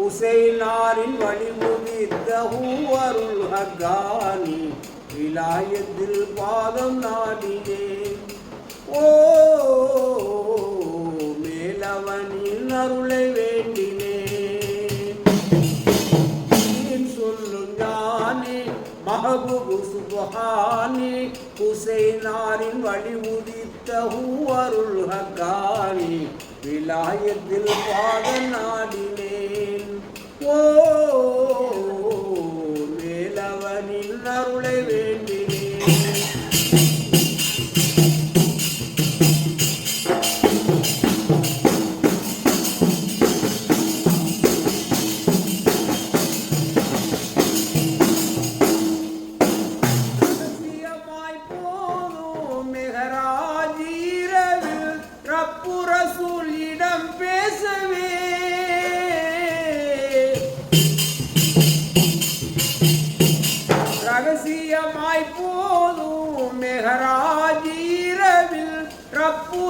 உசைனாரின் வழிமுதித்த ஹூவருள் ஹக்கானி விலாயத்தில் பாதம் நாடினேன் ஓ மேலவனின் அருளை வேண்டினேன் நீர் சொல்லும் ஞானி மஹபூபு சுபஹானி ஹுசைனாரின் வழி உதித்த ஹூவருள் ஹக்கானி விலாயத்தில் பாதம் நாடினேன் ஓ மேலவனின் அருளை போதும் மெஹராஜீரவில் ரப்பு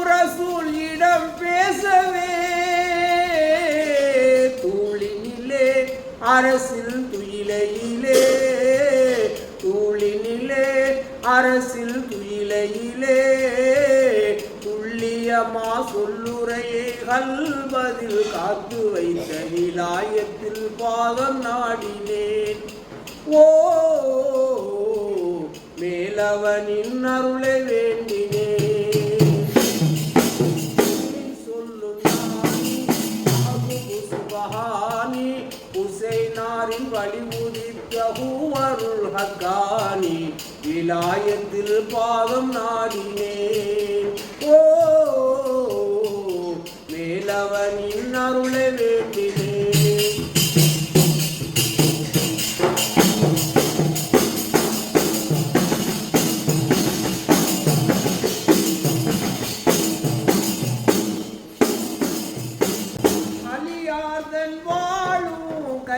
இடம் பேசவே. தூளினிலே அரசில் துயிலையிலே தூளினிலே அரசில் துயிலையிலே. துல்லியமா சொல்லுரையை கல்வதில் காத்து வைத்த நிலாயத்தில் பாதம் நாடினேன். ஓ மேலவனின் அருளை வேண்டினே சொல்லும் உசைனாரின் வழி உதித்த ஹக்கானி விலாயத்தில் பாதம் நாடினே ஓ மேலவனின் அருளை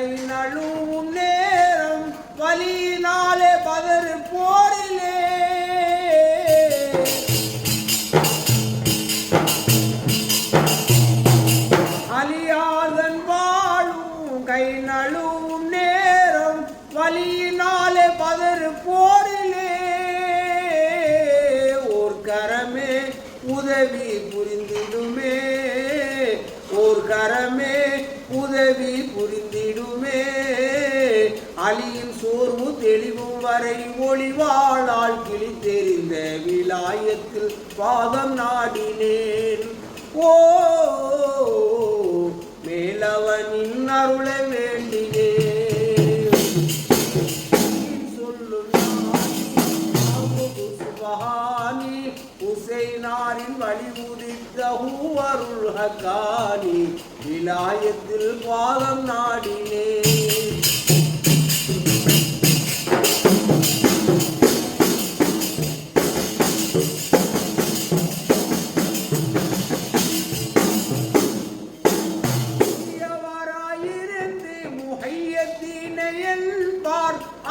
வாழும் கை நழுவும் நேரம் வலியினாலே பதறு போரிலே. அலியார்தன் வாழும் கை நழுவும் நேரம் வலியினாலே பதறு போரிலே. ஓர் கரமே உதவி புரிந்திடுமே. ஓர் கரமே உதவி புரிந்திடுமே. அலியின் சோர்வு தெளிவும் வரை ஒளிவாளால் கிழித்தெறிந்த விலாயத்தில் பாதம் நாடினேன். ஓ மேலவனின் அருளை நாரின் வழி உதித்த ஹூவருள் ஹக்கானி விலாயத்தில் பாதம் நாடினே.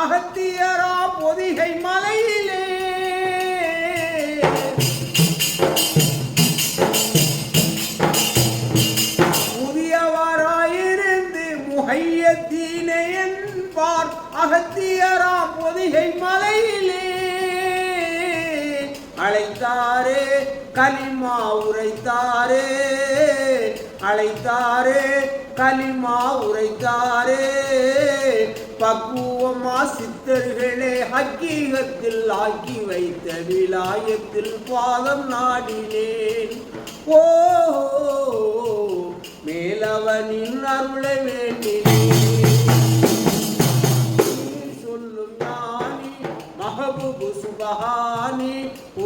அகத்தியரா பொதிகை மலையிலே அழைத்தாரே கலிமா உரைத்தாரே அழைத்தாரே கலிமா உரைத்தாரே. பக்குவமா சித்தர்களே ஹக்கீகத்தில் ஆக்கி வைத்த விலாயத்தில் பாதம் நாடினேன். ஓ மேலவனின் அருளை வேண்டினேன். சொல்லும் ஞானி மஹபூபு சுபஹானி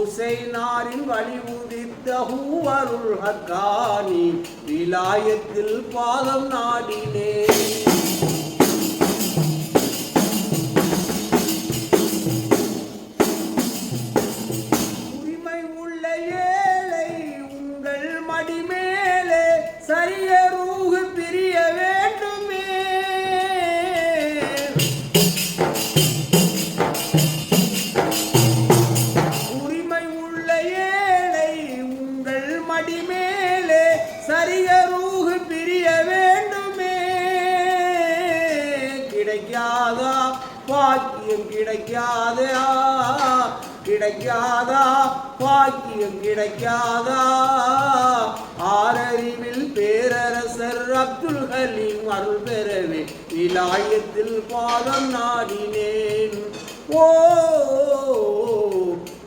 ஹுசைனாரின் வழி உதித்த ஹூவருள் ஹக்கானி விலாயத்தில் பாதம் நாடினே. உரிமை உள்ள ஏழை உங்கள் மடிமேலே சரிய ரூகு பிரிய வேண்டுமே. கிடைக்காதா கிடைக்காதா? பாக்கியம் கிடைக்காதா? ஆரறிவில் பேரரசர் அப்துல் ஹலீம் அருள் பெறவே இலாயத்தில் பாதம் நாடினேன். ஓ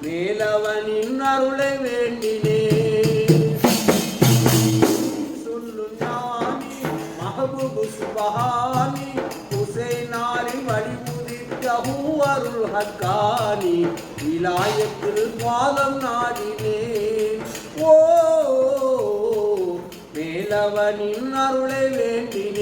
மேலவனின் அருளை வேண்டினேன். சொல்லும் ஞானி மஹபூபு சுபஹானி ஹுசைனாரி வழிமுதித்த அருள் ஹக்கானி விலாயத்தில் பாதம் நாடினேன் ஓ மேலவனின் அருளை வேண்டினேன்